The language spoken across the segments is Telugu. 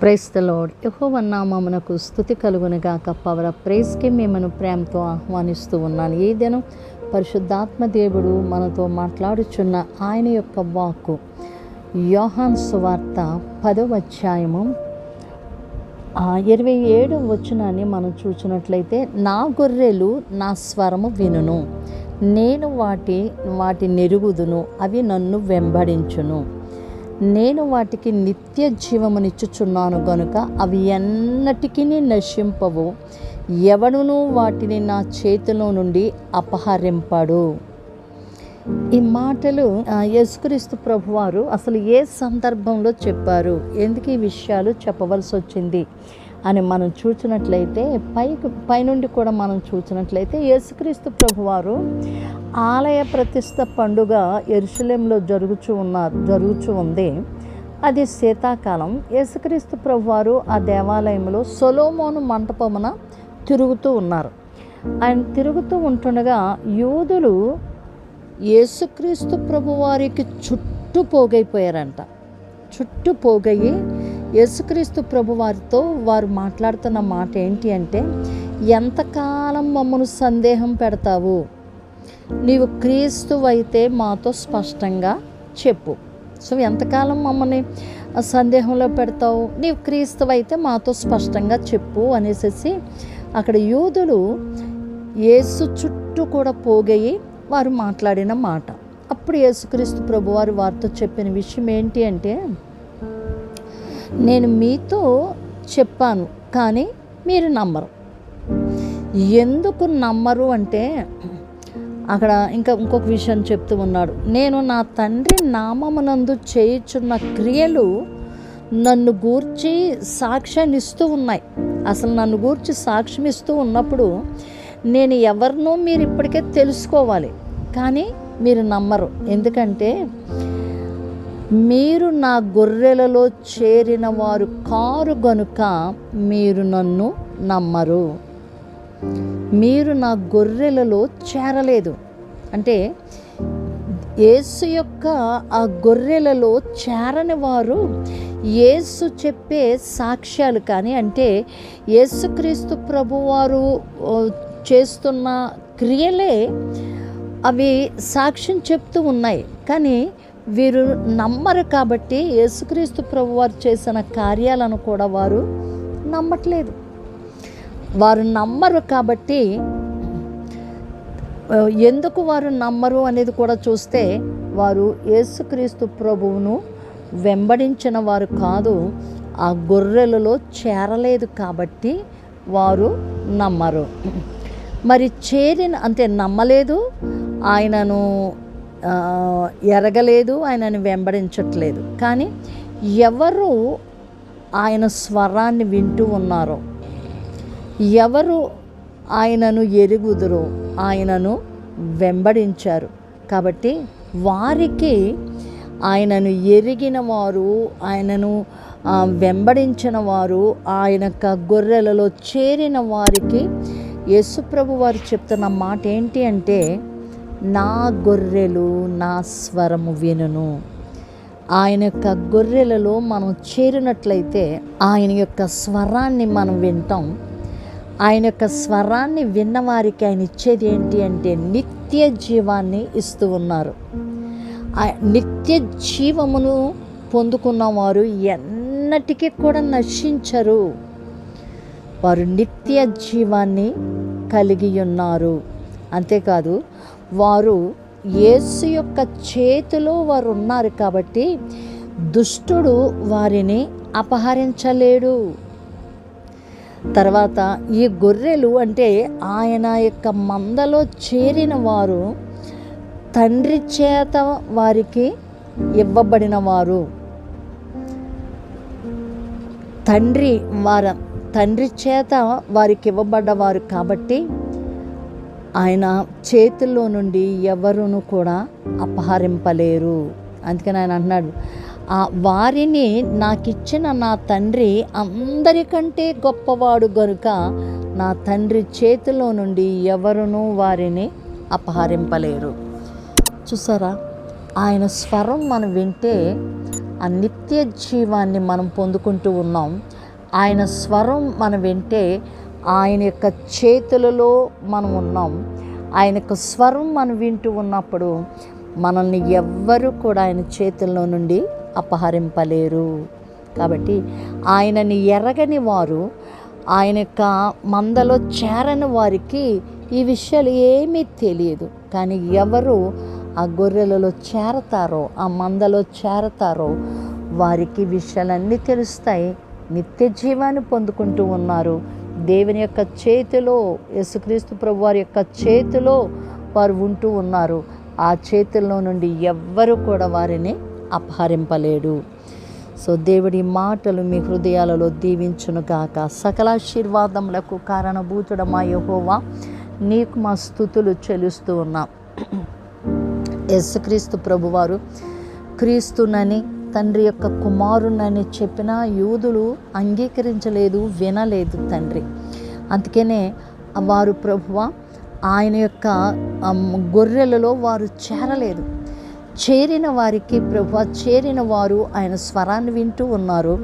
ప్రైస్ ద లార్డ్ యహోవన్నామమునకు స్థుతి కలుగునుగాక పవర్ ప్రైస్కి మిమ్మల్ని ప్రేమతో ఆహ్వానిస్తూ ఉన్నాను. ఈ దినం పరిశుద్ధాత్మ దేవుడు మనతో మాట్లాడుచున్న ఆయన యొక్క వాక్కు యోహాన్ సువార్త పదవ అధ్యాయము ఆ ఇరవై ఏడు వచనాన్ని మనం చూసినట్లయితే నా గొర్రెలు నా స్వరము వినును. నేను వాటి వాటి నెరుగుదును అవి నన్ను వెంబడించును. నేను వాటికి నిత్య జీవమునిచ్చుచున్నాను గనుక అవి ఎన్నటికీ నశింపవు. ఎవడును వాటిని నా చేతిలో నుండి అపహరింపడు. ఈ మాటలు ఆ, యేసుక్రీస్తు ప్రభువారు అసలు ఏ సందర్భంలో చెప్పారు? ఎందుకు ఈ విషయాలు చెప్పవలసి వచ్చింది అని మనం చూసినట్లయితే పైకి పైనుండి కూడా మనం చూసినట్లయితే యేసుక్రీస్తు ప్రభువారు ఆలయ ప్రతిష్ట పండుగ ఎరుసలేంలో జరుగుచు ఉన్న జరుగుచు ఉంది. అది శీతాకాలం. యేసుక్రీస్తు ప్రభువారు ఆ దేవాలయంలో సొలోమోను మంటపమున తిరుగుతూ ఉన్నారు. ఆయన తిరుగుతూ ఉంటుండగా యూదులు యేసుక్రీస్తు ప్రభువారికి చుట్టూ పోగైపోయారంట. చుట్టూ పోగయి యేసుక్రీస్తు ప్రభువారితో వారు మాట్లాడుతున్న మాట ఏంటి అంటే ఎంతకాలం మమ్మను సందేహం పెడతావు? నీవు క్రీస్తు మాతో స్పష్టంగా చెప్పు. సో ఎంతకాలం మమ్మల్ని సందేహంలో పెడతావు? నీవు క్రీస్తు మాతో స్పష్టంగా చెప్పు అనేసి అక్కడ యూదులు యేసు చుట్టూ కూడా పోగయి వారు మాట్లాడిన మాట. అప్పుడు యేసుక్రీస్తు ప్రభు వారు వారితో చెప్పిన విషయం ఏంటి అంటే నేను మీతో చెప్పాను కానీ మీరు నమ్మరు. ఎందుకు నమ్మరు అంటే అక్కడ ఇంకా ఇంకొక విషయం చెప్తూ ఉన్నాడు. నేను నా తండ్రి నామమునందు చేయుచున్న క్రియలు నన్ను గూర్చి సాక్ష్యాన్నిస్తూ ఉన్నాయి. అసలు నన్ను గూర్చి సాక్ష్యం ఇస్తూ ఉన్నప్పుడు నేను ఎవరినో మీరు ఇప్పటికే తెలుసుకోవాలి కానీ మీరు నమ్మరు. ఎందుకంటే మీరు నా గొర్రెలలో చేరిన వారు కారు గనుక మీరు నన్ను నమ్మరు. మీరు నా గొర్రెలలో చేరలేదు. అంటే యేసు యొక్క ఆ గొర్రెలలో చేరని వారు యేసు చెప్పే సాక్ష్యాలు కానీ అంటే యేసుక్రీస్తు ప్రభువారు చేస్తున్న క్రియలే అవి సాక్ష్యం చెప్తూ ఉన్నాయి. కానీ వీరు నమ్మరు కాబట్టి యేసుక్రీస్తు ప్రభువారు చేసిన కార్యాలను కూడా వారు నమ్మట్లేదు. వారు నమ్మరు కాబట్టి ఎందుకు వారు నమ్మరు అనేది కూడా చూస్తే వారు యేసుక్రీస్తు ప్రభువును వెంబడించిన వారు కాదు ఆ గొర్రెలలో చేరలేదు కాబట్టి వారు నమ్మరు. మరి చేరిన అంటే నమ్మలేదు ఆయనను ఎరగలేదు ఆయనను వెంబడించట్లేదు. కానీ ఎవరు ఆయన స్వరాన్ని వింటూ ఉన్నారో ఎవరు ఆయనను ఎరుగుదురో ఆయనను వెంబడించారు. కాబట్టి వారికి ఆయనను ఎరిగిన వారు ఆయనను వెంబడించిన వారు ఆయన యొక్క గొర్రెలలో చేరిన వారికి యేసుప్రభు వారు చెప్తున్న మాట ఏంటి అంటే నా గొర్రెలు నా స్వరము వినును. ఆయన యొక్క గొర్రెలలో మనం చేరినట్లయితే ఆయన యొక్క స్వరాన్ని మనం వింటాం. ఆయన యొక్క స్వరాన్ని విన్నవారికి ఆయన ఇచ్చేది ఏంటి అంటే నిత్య జీవాన్ని ఇస్తూ ఉన్నారు. నిత్య జీవమును పొందుకున్నవారు ఎన్నటికీ కూడా నశించరు. వారు నిత్య జీవాన్ని కలిగి ఉన్నారు. అంతేకాదు వారు యేసు యొక్క చేతిలో వారు ఉన్నారు కాబట్టి దుష్టుడు వారిని అపహరించలేడు. తర్వాత ఈ గొర్రెలు అంటే ఆయన యొక్క మందలో చేరిన వారు తండ్రి చేత వారికి ఇవ్వబడిన వారు తండ్రి వార తండ్రి చేత వారికి ఇవ్వబడ్డవారు కాబట్టి ఆయన చేతుల్లో నుండి ఎవరును కూడా అపహరింపలేరు. అందుకని ఆయన అన్నాడు వారిని నాకిచ్చిన నా తండ్రి అందరికంటే గొప్పవాడు గనుక నా తండ్రి చేతిలో నుండి ఎవరునూ వారిని అపహరింపలేరు. చూసారా? ఆయన స్వరం మనం వింటే ఆ నిత్య జీవాన్ని మనం పొందుకుంటూ ఉన్నాం. ఆయన స్వరం మనం వింటే ఆయన యొక్క చేతులలో మనం ఉన్నాం. ఆయన యొక్క స్వరం మనం వింటూ ఉన్నప్పుడు మనల్ని ఎవ్వరూ కూడా ఆయన చేతుల్లో నుండి అపహరింపలేరు. కాబట్టి ఆయనని ఎరగని వారు ఆయన యొక్క మందలో చేరని వారికి ఈ విషయాలు ఏమీ తెలియదు. కానీ ఎవరు ఆ గొర్రెలలో చేరతారో ఆ మందలో చేరతారో వారికి విషయాలన్నీ తెలుస్తాయి. నిత్య జీవాన్ని పొందుకుంటూ ఉన్నారు. దేవుని యొక్క చేతిలో యేసుక్రీస్తు ప్రభు వారి యొక్క చేతిలో వారు ఉంటూ ఉన్నారు. ఆ చేతుల్లో నుండి ఎవ్వరు కూడా వారిని అపహరింపలేడు. సో దేవుడి మాటలు మీ హృదయాలలో దీవించునుగాక సకలాశీర్వాదములకు కారణభూతుడమా యహోవా. నీకు మా స్థుతులు చెలుస్తూ ఉన్నాం. యేసుక్రీస్తు ప్రభువారు క్రీస్తునని తండ్రి యొక్క కుమారునని చెప్పిన యూదులు అంగీకరించలేదు వినలేదు తండ్రి. అందుకనే వారు ప్రభువ ఆయన యొక్క గొర్రెలలో వారు చేరలేదు. చేరిన వారికి ప్రభు చేరిన వారు ఆయన స్వరాన్ని వింటూ ఉన్నారు.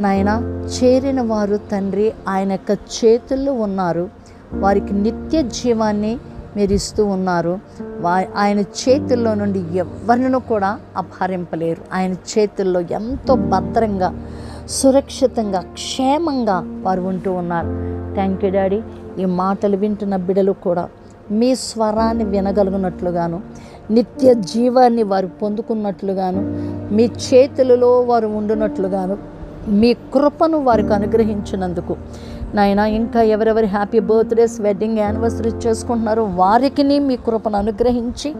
నాయన చేరిన వారు తండ్రి ఆయన యొక్క చేతుల్లో ఉన్నారు. వారికి నిత్య జీవాన్ని మీరు ఇస్తూ ఉన్నారు. వా ఆయన చేతుల్లో నుండి ఎవరినూ కూడా అపహరింపలేరు. ఆయన చేతుల్లో ఎంతో భద్రంగా సురక్షితంగా క్షేమంగా వారు ఉంటూ ఉన్నారు. Thank you daddy. ఈ మాటలు వింటున్న బిడలు కూడా మీ స్వరాన్ని వినగలుగునట్లుగాను నిత్య జీవాన్ని వారు పొందుకున్నట్లుగాను మీ చేతులలో వారు ఉండునట్లుగాను మీ కృపను వారికి అనుగ్రహించినందుకు. నాయన ఇంకా ఎవరెవరి హ్యాపీ బర్త్డేస్ వెడ్డింగ్ యానివర్సరీ చేసుకుంటున్నారో వారికి మీ కృపను అనుగ్రహించి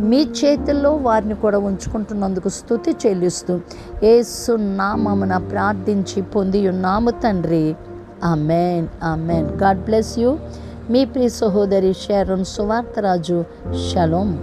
మీ చేతుల్లో వారిని కూడా ఉంచుకుంటున్నందుకు స్థుతి చెల్లిస్తూ ఏసు నామమున ప్రార్థించి పొంది ఉన్నాము తండ్రి. Amen amen God bless you మీ ప్రియ సహోదరి షేరన్ సువార్తరాజు. షలోమ్